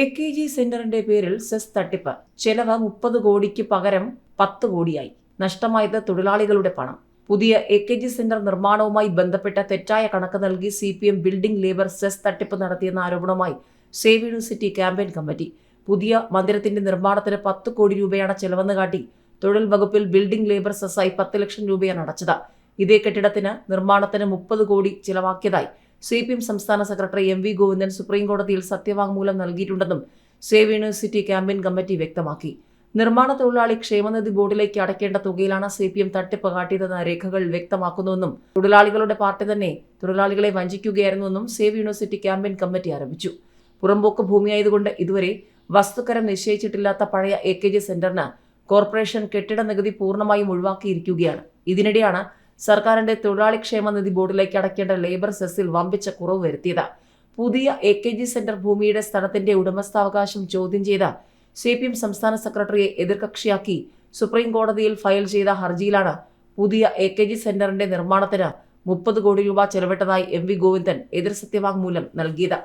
A K G സെന്ററിന്റെ പേരിൽ cess തട്ടിപ്പ്. ചെലവ് മുപ്പത് കോടിക്ക് പകരം പത്ത് കോടിയായി. നഷ്ടമായത് തൊഴിലാളികളുടെ പണം. പുതിയ എ കെ ജി സെന്റർ നിർമ്മാണവുമായി ബന്ധപ്പെട്ട തെറ്റായ കണക്ക് നൽകി C P M building labour cess തട്ടിപ്പ് നടത്തിയെന്ന ആരോപണവുമായി സേവ് യൂണിവേഴ്സിറ്റി ക്യാമ്പയിൻ കമ്മിറ്റി പുതിയ മന്ദിരത്തിന്റെ നിർമ്മാണത്തിന് പത്ത് കോടി രൂപയാണ് ചെലവെന്ന് കാട്ടി തൊഴിൽ വകുപ്പിൽ ബിൽഡിംഗ് ലേബർ സെസ്സായി പത്ത് ലക്ഷം രൂപയാണ് അടച്ചത്. ഇതേ കെട്ടിടത്തിന് നിർമ്മാണത്തിന് മുപ്പത് കോടി ചിലവാക്കിയതായി സി പി എം സംസ്ഥാന സെക്രട്ടറി എം വി ഗോവിന്ദൻ സുപ്രീംകോടതിയിൽ സത്യവാങ്മൂലം നൽകിയിട്ടുണ്ടെന്നും സേവ് യൂണിവേഴ്സിറ്റി ക്യാമ്പയിൻ കമ്മിറ്റി വ്യക്തമാക്കി. നിർമ്മാണ തൊഴിലാളി ക്ഷേമനിധി ബോർഡിലേക്ക് അടയ്ക്കേണ്ട തുകയിലാണ് സി പി എം തട്ടിപ്പ് കാട്ടിയതെന്ന രേഖകൾ വ്യക്തമാക്കുന്നുവെന്നും തൊഴിലാളികളുടെ പാർട്ടി തന്നെ തൊഴിലാളികളെ വഞ്ചിക്കുകയായിരുന്നുവെന്നും സേവ് യൂണിവേഴ്സിറ്റി ക്യാമ്പയിൻ കമ്മിറ്റി ആരംഭിച്ചു പുറമ്പോക്ക് ഭൂമിയായതുകൊണ്ട് ഇതുവരെ വസ്തുക്കരം നിശ്ചയിച്ചിട്ടില്ലാത്ത പഴയ എ കെ ജി സെന്ററിന് കോർപ്പറേഷൻ കെട്ടിട നികുതി പൂർണമായും ഒഴിവാക്കിയിരിക്കുകയാണ്. ഇതിനിടെയാണ് സർക്കാരിന്റെ തൊഴിലാളി ക്ഷേമ നിധി ബോർഡിലേക്ക് അടയ്ക്കേണ്ട ലേബർ സെസ്സിൽ വമ്പിച്ച കുറവ് വരുത്തിയത്. പുതിയ എ കെ ജി സെന്റർ ഭൂമിയുടെ സ്ഥലത്തിന്റെ ഉടമസ്ഥാവകാശം ചോദ്യം ചെയ്ത സി പി എം സംസ്ഥാന സെക്രട്ടറിയെ എതിർകക്ഷിയാക്കി സുപ്രീം കോടതിയിൽ ഫയൽ ചെയ്ത ഹർജിയിലാണ് പുതിയ എ കെ ജി സെന്ററിന്റെ നിർമ്മാണത്തിന് മുപ്പത് കോടി രൂപ ചെലവിട്ടതായി എം വി ഗോവിന്ദൻ എതിർ സത്യവാങ്മൂലം നൽകിയത്.